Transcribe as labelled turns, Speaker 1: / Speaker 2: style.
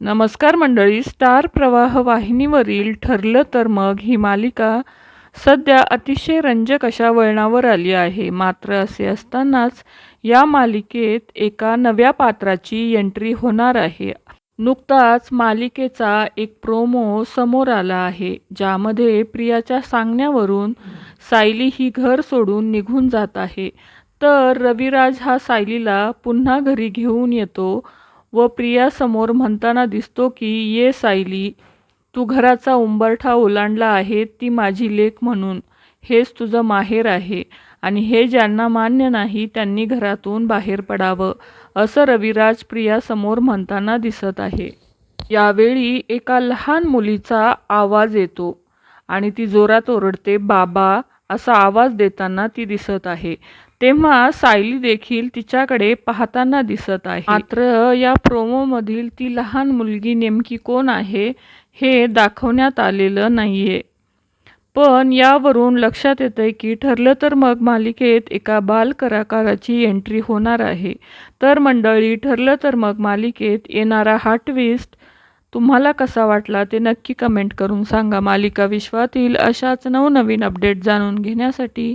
Speaker 1: नमस्कार मंडळी स्टार प्रवाह वाहिनीवरील ठरलं तर मग ही मालिका सध्या अतिशय रंजक अशा वळणावर आली आहे. मात्र असे असतानाच या मालिकेत एका नव्या पात्राची एंट्री होणार आहे. नुकताच मालिकेचा एक प्रोमो समोर आला आहे ज्यामध्ये प्रियाच्या सांगण्यावरून सायली ही घर सोडून निघून जात आहे. तर रविराज हा सायलीला पुन्हा घरी घेऊन येतो व प्रियासमोर म्हणताना दिसतो की ये सायली तू घराचा उंबरठा ओलांडला आहे ती माझी लेख म्हणून. हेच तुझं माहेर आहे आणि हे ज्यांना मान्य नाही त्यांनी घरातून बाहेर पडावं. असं रविराज प्रियासमोर म्हणताना दिसत आहे. यावेळी एका लहान मुलीचा आवाज येतो आणि ती जोरात ओरडते बाबा असा आवाज देताना ती दिसत आहे. तेव्हा सायली देखील तिच्याकडे पाहताना दिसत आहे. मात्र या प्रोमोमधील ती लहान मुलगी नेमकी कोण आहे हे दाखवण्यात आलेलं नाहीये. पण यावरून लक्षात येतंय की ठरलं तर मग मालिकेत एका बाल कलाकाराची एंट्री होणार आहे. तर मंडळी ठरलं तर मग मालिकेत येणारा हा ट्विस्ट तुम्हाला कसा वाटला ते नक्की कमेंट करून सांगा. मालिका विश्वातील अशाच नवनवीन अपडेट जाणून घेण्यासाठी